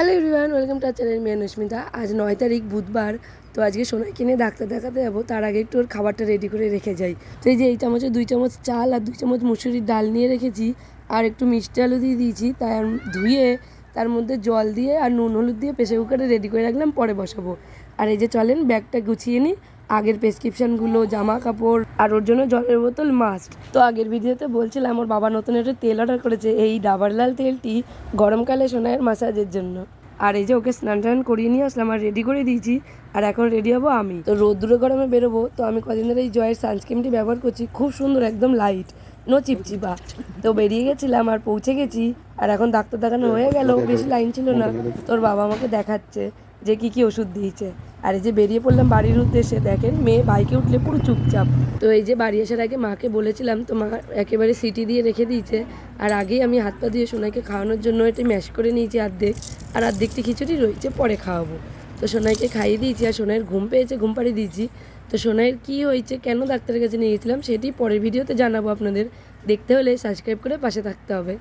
Hello everyone welcome to our channel মেয়ে আজ নয় তারিখ, বুধবার। তো আজকে সোনাইকে কিনে ডাক্তার দেখাতে যাব, তার আগে একটু ওর খাবারটা রেডি করে রেখে যাই। তো এই যে এই চামচে দুই চামচ চাল আর দুই চামচ মুসুরির ডাল নিয়ে রেখেছি, আর একটু মিষ্টি আলু দিয়ে দিয়েছি, তাই ধুয়ে তার মধ্যে জল দিয়ে আর নুন হলুদ দিয়ে প্রেসার কুকারে রেডি করে রাখলাম, পরে বসাবো। আর এই যে চলেন, ব্যাগটা গুছিয়ে নিই। আগের প্রেসক্রিপশনগুলো জামা কাপড় আর ওর জন্য জলের বোতল মাস্ট তো আগের ভিডিওতে বলছিলাম, ওর বাবা নতুন একটা তেল অর্ডার করেছে, এই ডাবার লাল তেলটি গরমকালে সোনায়ের মাসাজের জন্য। আর এই যে ওকে স্নান টান করিয়ে নিয়ে আসলাম, আর রেডি করে দিয়েছি, আর এখন রেডি হব আমি। তো রোদ্দুরে গরমে বেরোবো, তো আমি কদিন ধরে এই জয়ের সানস্ক্রিনটি ব্যবহার করছি, খুব সুন্দর, একদম লাইট নো চিপচিপা। তো বেরিয়ে গেছিলাম আর পৌঁছে গেছি আর এখন ডাক্তার দেখানো হয়ে গেল বেশি লাইন ছিল না। তোর বাবা আমাকে দেখাচ্ছে যে কি কি ওষুধ দিয়েছে। আর এই যে বেরিয়ে পড়লাম বাড়ির উদ্দেশ্যে দেখেন মেয়ে বাইকে উঠলে পুরো চুপচাপ। তো এই যে বাড়ি আসার আগে মাকে বলেছিলাম তো মা একেবারে সিটি দিয়ে রেখে দিয়েছে আর আগেই আমি হাত পা দিয়ে সোনাইকে খাওয়ানোর জন্য এটি ম্যাশ করে নিয়েছি অর্ধেক আর অর্ধেকটি খিচুড়ি রয়েছে পরে খাওয়াবো। তো সোনাইকে খাইয়ে দিয়েছি আর সোনাইয়ের ঘুম পেয়েছে ঘুম পাড়িয়ে দিয়েছি। তো সোনাইয়ের কী হয়েছে, কেন ডাক্তারের কাছে নিয়ে গেছিলাম সেটি পরের ভিডিওতে জানাব আপনাদের। দেখতে হলে সাবস্ক্রাইব করে পাশে থাকতে হবে।